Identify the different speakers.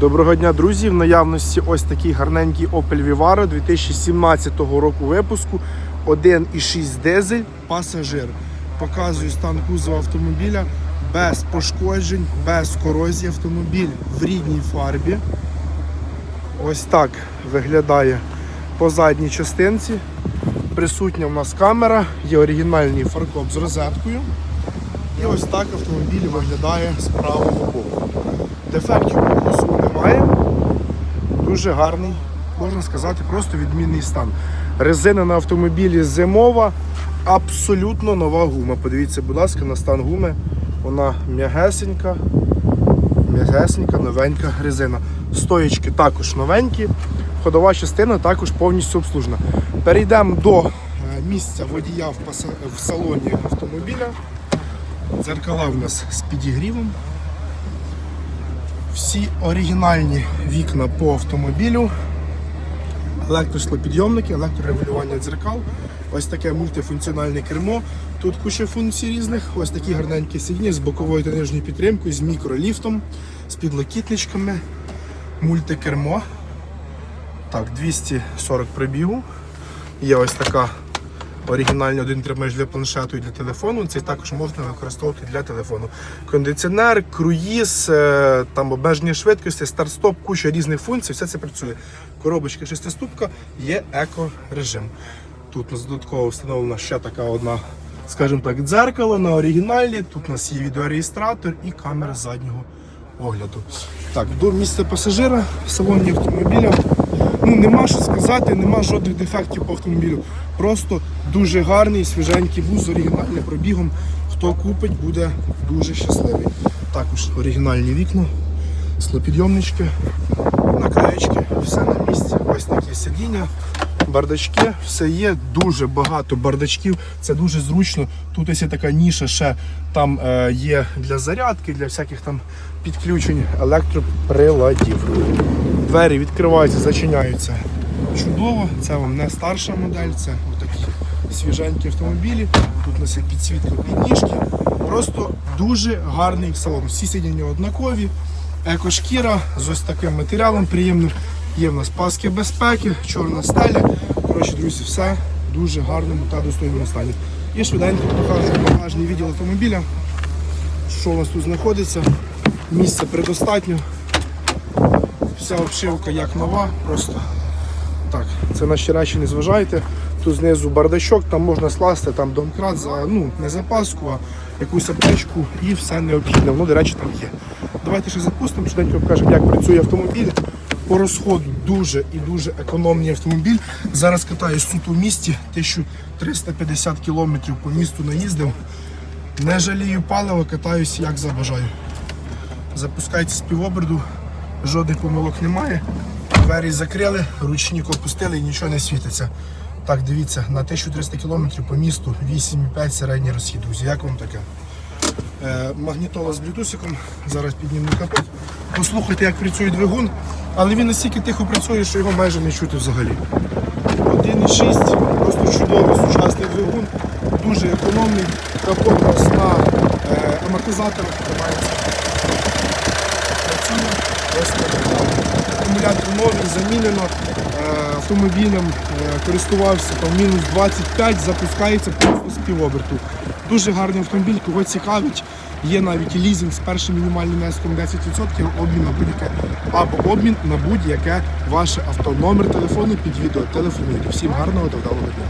Speaker 1: Доброго дня, друзі! В наявності ось такий гарненький Opel Vivaro 2017 року випуску 1,6 дизель пасажир. Показую стан кузова автомобіля без пошкоджень, без корозії автомобіль в рідній фарбі. Ось так виглядає по задній частинці. Присутня в нас камера, є оригінальний фаркоп з розеткою. І ось так автомобіль виглядає з правого боку. Дефектів немає. Дуже гарний, можна сказати, просто відмінний стан. Резина на автомобілі зимова, абсолютно нова гума. Подивіться, будь ласка, на стан гуми. Вона м'ягесенька, м'ягесенька, новенька резина. Стоєчки також новенькі. Ходова частина також повністю обслужена. Перейдемо до е, місця водія в салоні автомобіля. Дзеркала в нас з підігрівом. Всі оригінальні вікна по автомобілю. Електросклопідйомники, електрорегулювання дзеркал. Ось таке мультифункціональне кермо. Тут куча функцій різних. Ось такі гарненькі сидіння з боковою та нижньою підтримкою, з мікроліфтом, з підлокітничками, мультикермо. Так, 240 прибігу. Є ось така оригінальний один тримач для планшету і для телефону. Це також можна використовувати для телефону. Кондиціонер, круїз, е, там обмеження швидкості, старт-стоп, куча різних функцій, все це працює. Коробочка шестиступка, є еко-режим. Тут у нас додатково встановлена ще така одна, скажімо так, дзеркало на оригіналі. Тут у нас є відеореєстратор і камера заднього огляду. Так, до місця пасажира в салоні автомобіля. Ну, нема що сказати, нема жодних дефектів по автомобілю. Просто дуже гарний, свіженький вуз з оригінальним пробігом. Хто купить, буде дуже щасливий. Також оригінальні вікна, склопідйомнички, наклеєчки, все на місці. Ось такі сидіння, бардачки, все є, дуже багато бардачків. Це дуже зручно. Тут ось є така ніша, ще там е, є для зарядки, для всяких там підключень електроприладів. Двері відкриваються, зачиняються чудово. Це вам не старша модель, це отакі свіженькі автомобілі. Тут у нас є підсвітка підніжки. Просто дуже гарний салон. Всі сидіння однакові, екошкіра з ось таким матеріалом приємним. Є в нас паски безпеки, чорна стеля. Коротше, друзі, все дуже гарному та достойному стані. І швиденько покажу багажний відділ автомобіля. Що у нас тут знаходиться? Місця предостатньо. Вся обшивка як нова, просто Це наші речі не зважайте. Тут знизу бардачок, там можна скласти там домкрат за ну не запаску, а якусь аптечку і все необхідне. Воно, до речі, там є. Давайте ще запустимо, швиденько покажемо, як працює автомобіль. По розходу дуже і дуже економний автомобіль. Зараз катаюсь тут у місті, 1350 кілометрів по місту наїздив. Не жалію палива, катаюсь як забажаю. Запускається з півоберду, жодних помилок немає. Двері закрили, ручник опустили і нічого не світиться. Так, дивіться, на 1300 км по місту 8,5 середній розхід, друзі. Як вам таке? Е, магнітола з блютусиком. Зараз підніму капот. Послухайте, як працює двигун, але він настільки тихо працює, що його майже не чути взагалі. 1,6, просто чудовий сучасний двигун, дуже економний. Капот на е, амортизаторах тримається. Акумулятор новий, замінено. Е, Автомобілем е, користувався там мінус 25, запускається просто з півоберту. Дуже гарний автомобіль, кого цікавить. Є навіть лізинг з першим мінімальним внеском 10%, обмін на будь-яке або обмін на будь-яке ваше авто. Номер телефону під відео. Телефонуйте. Всім гарного та вдалого дня.